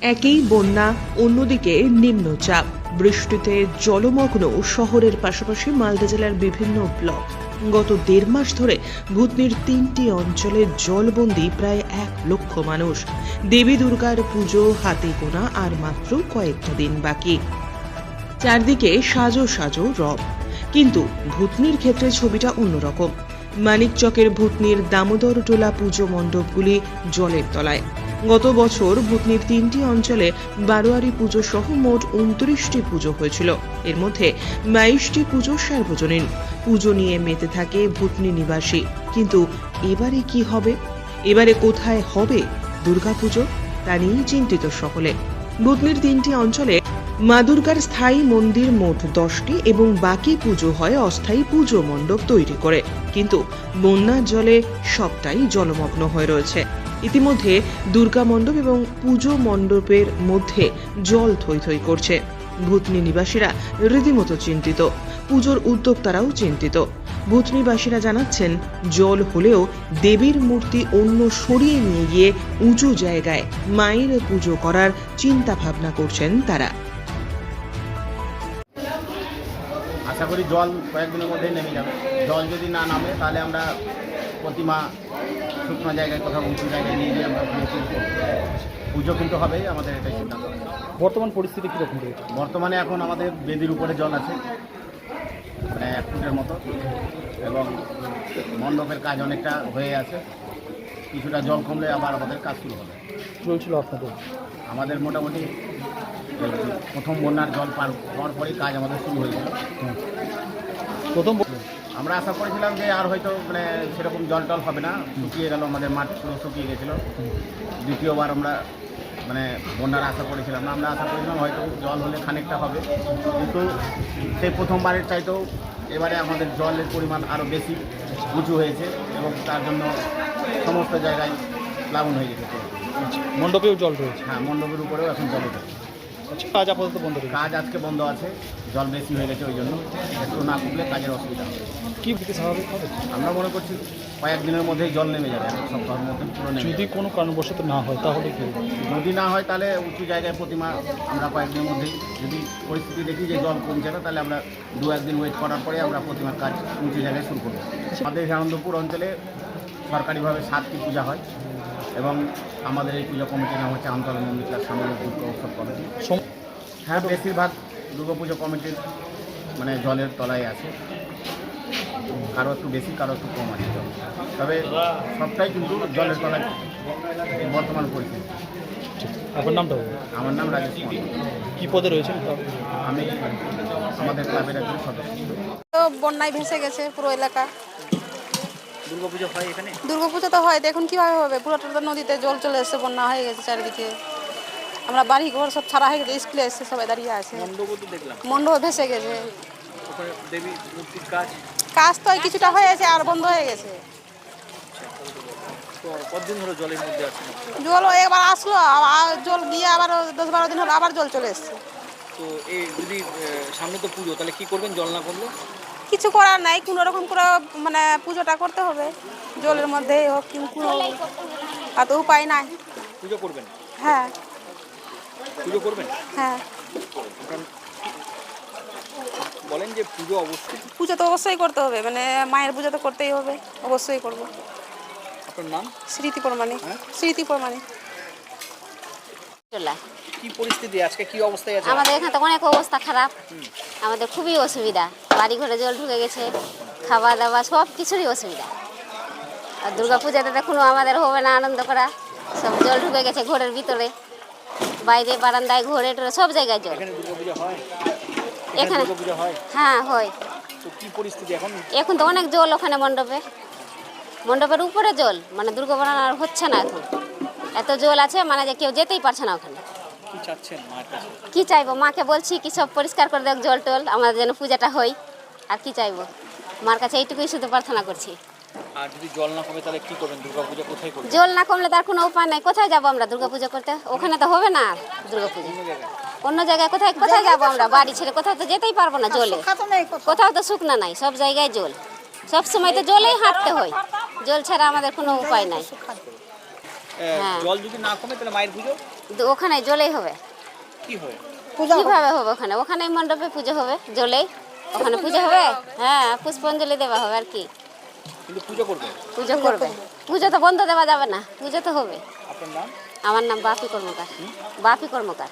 একই বন্যা, অন্যদিকে নিম্নচাপ। বৃষ্টিতে জলমগ্ন শহরের পাশাপাশি মালদা জেলার বিভিন্ন ব্লক। গত দেড় মাস ধরে ভূতনির তিনটি অঞ্চলে জলবন্দি প্রায় এক লক্ষ মানুষ। দেবী দুর্গার পুজো, হাতে গোনা আর মাত্র কয়েকটা দিন বাকি। চারদিকে সাজো সাজো রব। কিন্তু ভূতনির ক্ষেত্রে ছবিটা অন্যরকম। মানিকচকের ভূতনির দামোদর টোলা পুজো মণ্ডপগুলি জলের তলায়। গত বছর ভূতনির তিনটি অঞ্চলে বারোয়ারি পুজো সহ মোট উনত্রিশটি পুজো হয়েছিল। এর মধ্যে বাইশটি পুজো সার্বজনীন। পুজো নিয়ে মেতে থাকে ভূতনি নিবাসী। কিন্তু এবারে কি হবে? এবারে কোথায় হবে দুর্গাপুজো তা নিয়েই চিন্তিত সকলে। ভূতনির তিনটি অঞ্চলে মা দুর্গার স্থায়ী মন্দির মোট দশটি এবং বাকি পুজো হয় অস্থায়ী পুজো মণ্ডপ তৈরি করে। কিন্তু বন্যার জলে সবটাই জলমগ্ন হয়ে রয়েছে। ইতিমধ্যে দুর্গা মণ্ডপ এবং পুজো মণ্ডপের মধ্যে জল থই থই করছে। ভূতনি নিবাসীরা রীতিমতো চিন্তিত। পুজোর উদ্যোক্তারাও চিন্তিত। ভূতনিবাসীরা জানাচ্ছেন, জল হলেও দেবীর মূর্তি অন্য সরিয়ে নিয়ে গিয়ে উঁচু জায়গায় মায়ের পুজো করার চিন্তা ভাবনা করছেন তারা। আশা করি জল কয়েকদিনের মধ্যেই নেমে যাবে। জল যদি না নামে, তাহলে আমরা প্রতিমা শুকনো জায়গায় কোথাও উঁচু জায়গায় নিয়ে গিয়ে আমরা পুজো কিন্তু হবেই আমাদের এটাই সিদ্ধান্ত। বর্তমান পরিস্থিতি কীরকম বর্তমানে এখন আমাদের বেদির উপরে জল আছে মানে এক ফুটের মতো এবং মণ্ডপের কাজ অনেকটা হয়ে আছে। কিছুটা জল কমলে আবার আমাদের কাজ শুরু হবে। চলছিল আপনাদের? আমাদের মোটামুটি প্রথম বন্যার জল পার হওয়ার পরেই কাজ আমাদের শুরু হয়েছিল প্রথম আমরা আশা করেছিলাম যে আর হয়তো মানে সেরকম জল টল হবে না। শুকিয়ে গেল আমাদের মাঠ পুরো শুকিয়ে গেছিল। দ্বিতীয়বার আমরা মানে বন্যার আশা করেছিলাম না। আমরা আশা করেছিলাম হয়তো জল হলে খানিকটা হবে। কিন্তু সেই প্রথমবারের চাইতেও এবারে আমাদের জলের পরিমাণ আরও বেশি উঁচু হয়েছে এবং তার জন্য সমস্ত জায়গায় প্লাবন হয়ে গেছে। পুরো। মণ্ডপেও জল রয়েছে? হ্যাঁ মণ্ডপের উপরেও এখন জল উঠেছে। আচ্ছা কাজ আপাতত বন্ধ রয়েছে কাজ আজকে বন্ধ আছে জল বেশি হয়ে গেছে ওই জন্য একটু না কমলে কাজের অসুবিধা হবে। কি দিকে স্বাভাবিক হবে? আমরা মনে করছি কয়েকদিনের মধ্যেই জল নেমে যাবে এক সপ্তাহের মধ্যে পুরো নেমে যদি কোনো কারণবশত না হয় তাহলে কি হবে? যদি না হয় তাহলে উঁচু জায়গায় প্রতিমা আমরা কয়েকদিনের মধ্যেই যদি পরিস্থিতি দেখি যে জল কমছে না তাহলে আমরা দু একদিন ওয়েট করার পরে আমরা প্রতিমার কাজ উঁচু জায়গায় শুরু করব। আমাদের এই আনন্দপুর অঞ্চলে সরকারিভাবে সাতটি পূজা হয়। এবং আমাদের এই পূজা কমিটির নাম হচ্ছে আমতলা মন্দির সামরিক দুর্গা উৎসব কমিটি হ্যাঁ বেশিরভাগ দুর্গা পুজো কমিটির মানে জলের তলায় আছে কারও একটু বেশি কারও একটু কম আছে জল। তবে সবটাই কিন্তু জলের তলায় বর্তমান পরিস্থিতি আপনার নামটা। আমার নাম রাজেশ। কি পদে রয়েছেন আমি আমাদের ক্লাবের একজন সদস্য বন্যায় ভেসে গেছে পুরো এলাকা দুর্গাপুজো হয় এখানে? দুর্গাপুজো তো হয় দেখুন কীভাবে হবে। পুরোটা তো নদীতে জল চলে এসছে বন্যা হয়ে গেছে চারিদিকে। আমরা বাড়ি ঘর সব ছাড়া হয়ে গেছে স্কুলে এসছে সবাই দাঁড়িয়ে আছে। মণ্ডপও তো দেখলাম। মণ্ডপ ভেসে গেছে। ওখানে দেবী মূর্তির কাজ? কাজ তো কিছুটা হয়েছে আর বন্ধ হয়ে গেছে। কতদিন ধরে জলের মধ্যে আছে জল একবার আসলো জল গিয়ে আবার দশ বারো দিন হলো আবার জল চলে এসছে। তো এই যদি সামনে তো পুজো তাহলে কি করবেন? জল না করলে কিছু করার নাই কোনো রকম করে মানে পুজোটা করতে হবে। জলের মধ্যেই হোক কিন্তু কোনো আর তো উপায় নাই। পুজো করবেন? হ্যাঁ। পুজো করবেন? হ্যাঁ। বলেন যে পুজো অবশ্যই। পুজো তো অবশ্যই করতে হবে মানে মায়ের পুজো তো করতেই হবে অবশ্যই করব। আপনার নাম? স্মৃতি প্রমাণে হ্যাঁ? স্মৃতি প্রমাণে চলা কি পরিস্থিতি? আজকে কি অবস্থায় আছে? আমাদের এখানে তো অনেক অবস্থা খারাপ। আমাদের খুবই অসুবিধা। বাড়ি ঘরে জল ঢুকে গেছে খাওয়া দাওয়া সব কিছুরই অসুবিধা। আর দুর্গা পূজাতে দেখুন আমাদের হবে না আনন্দ করা। সব জল ঢুকে গেছে ঘরের ভিতরে। বাইরে বারান্দায় ঘরে টরে সব জায়গায় জল। এখানে হয়? হয়? এখন? তো অনেক জল ওখানে মণ্ডপে। মণ্ডপের উপরে জল মানে দুর্গা হচ্ছে না এখন। এত জল আছে মানে যে কেউ যেতেই পারছে না ওখানে। কি চাইব? মাকে বলছি কি সব পরিষ্কার করে দেখ জল টল আমাদের যেন পূজাটা হয় আর কি চাইব? মার কাছে এইটুকুই শুধু প্রার্থনা করছি। আর যদি জল না কমে তাহলে কি করবেন? দুর্গাপূজা কোথায় করবেন? জল না কমলে তার কোনো উপায় নাই। কোথায় যাব আমরা দুর্গাপূজা করতে? ওখানে তো হবে না দুর্গাপূজা। অন্য জায়গায়। অন্য জায়গায় কোথায় কোথায় যাব আমরা? বাড়ি ছেড়ে কোথাও তো যেতেই পারব না জলে। কোথাও। তো শুকনা নাই সব জায়গায় জল। সব সময় তো জলেই হাঁটতে হয়। জল ছাড়া আমাদের কোনো উপায় নাই। জল যদি না কমে তাহলে মায়ের পুজো? কিন্তু ওখানে জলেই হবে। কি হবে? কীভাবে হবে ওখানে? ওখানে মণ্ডপে পুজো হবে জলেই। ওখানে পুজো হবে? হ্যাঁ পুষ্পাঞ্জলি দেওয়া হবে আর কি। কিন্তু পুজো করবে? পুজো করবে। পুজো তো বন্ধ দেওয়া যাবে না। পুজো তো হবে। আপনার নাম? আমার নাম বাপি কর্মকার। বাপি কর্মকার।